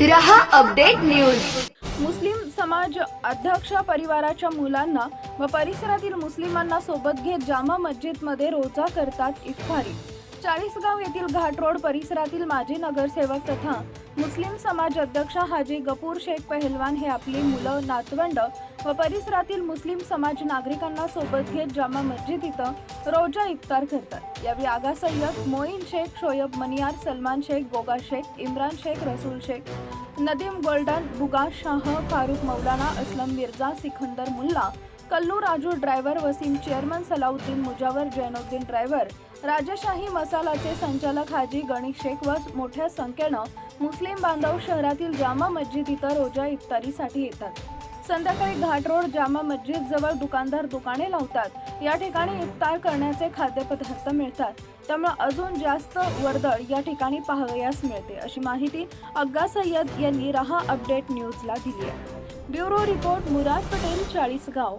रहा update news. मुस्लिम समाज अध्यक्ष परिवाराच्या मुलांना व परिसरातील मुस्लिमांना सोबत घेत जामा मस्जिदमध्ये रोजा करतात इफ्तारी. चाळीसगाव येथील घाट रोड परिसरातील माजी नगरसेवक तथा मुस्लिम समाज अध्यक्ष हाजी गपूर शेख पहलवान हे आपली मुलं नातवंड व परिसरातील मुस्लिम समाज नागरिकांना सोबत घेत जामा मस्जिद इथं रोजा इफ्तार करतात. यावेळी Aga Sayyed Moin Shaikh Shoaib Maniyar Salman Shaikh Goga Shaikh Imran Shaikh Rasool Shaikh Nadeem golden Buga Shah Farukh Maulana Aslam Mirza Sikandar Mulla Kallu Raju driver Wasim chairman Salauddin Mujawar Zainuddin driver Rajshahi मसालाचे संचालक हाजी गणेश शेख व मोठ्या संख्येनं मुस्लिम बांधव शहरातील जामा मस्जिद इथं रोजा इफ्तारीसाठी येतात. संध्याकाळी घाट road Jama Masjid जवळ दुकानदार दुकाने लावतात. या ठिकाणी इफ्तार करण्याचे खाद्यपदार्थ मिळतात. त्यामुळे अजून जास्त वर्दळ या ठिकाणी पाहावयास मिळते अशी माहिती अग्गा सय्यद यांनी रहा अपडेट न्यूजला दिली आहे. Bureau report Murad Patel Chalisgaon.